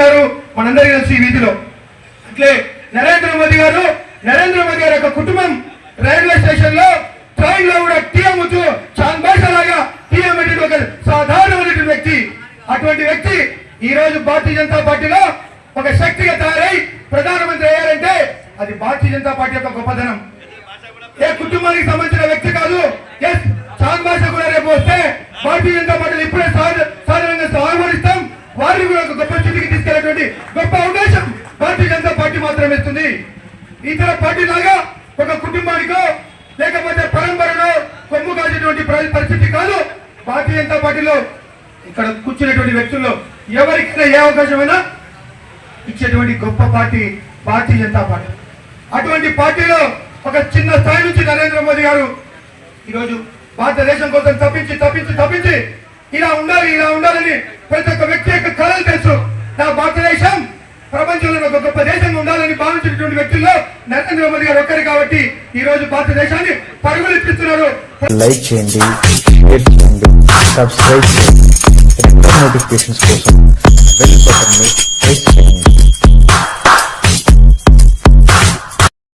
ఉన్నారు మనందరికీ తెలుసు ఈ వీధిలో. అట్లే నరేంద్ర మోదీ గారు నరేంద్ర మోదీ గారి యొక్క కుటుంబం రైల్వే స్టేషన్లో ట్రైన్లో కూడా టీ అమ్ముతూ చాన్ భాష లాగా టీ అమ్మేటువంటి ఒక సాధారణమైనటువంటి వ్యక్తి. అటువంటి వ్యక్తి ఈ రోజు భారతీయ జనతా పార్టీలో ఒక శక్తిగా తయారై ప్రధానమంత్రి అయ్యారంటే అది భారతీయ జనతా పార్టీ యొక్క గొప్పదనం. ఏ కుటుంబానికి సంబంధించిన వ్యక్తి కాదు. ఎస్ చాన్ భాష కూడా రేపు వస్తే భారతీయ జనతా పార్టీలు ఇప్పుడే సాధారణంగా ఆహ్వానిస్తాం వారిని కూడా ఒక గొప్ప స్థితికి తీసుకెళ్ళేటువంటి గొప్ప అవకాశం భారతీయ జనతా పార్టీ మాత్రమే ఇస్తుంది. ఇతర పార్టీ లాగా ఒక కుటుంబానికో లేకపోతే పరంపరలో కొమ్ము కాసేటువంటి ప్ర- పరిస్థితి కాదు. భారతీయ జనతా పార్టీలో ఇక్కడ కూర్చునేటువంటి వ్యక్తుల్లో ఎవరికైనా ఏ అవకాశమైనా ఇచ్చేటువంటి గొప్ప పార్టీ భారతీయ జనతా పార్టీ. అటువంటి పార్టీలో ఒక చిన్న స్థాయి నుంచి నరేంద్ర మోదీ గారు ఈరోజు భారతదేశం కోసం తప్పించి తప్పించి తప్పించి ఇలా ఉండాలి ఇలా ఉండాలని ప్రతి ఒక్క వ్యక్తి యొక్క కళలు తెలుసు. నా భారతదేశం ప్రపంచంలో ఒక గొప్ప దేశంగా ఉండాలని భావించినటువంటి వ్యక్తుల్లో నరేంద్ర మోదీ గారు ఒక్కరు కాబట్టి ఈ రోజు భారతదేశాన్ని పరుగులు ఇప్పిస్తున్నారు లైక్ చేయండి సబ్స్క్రైబ్ చేయండి. నోటిఫికేషన్స్ కోసం బెల్ బటన్ ప్రెస్ చేయండి.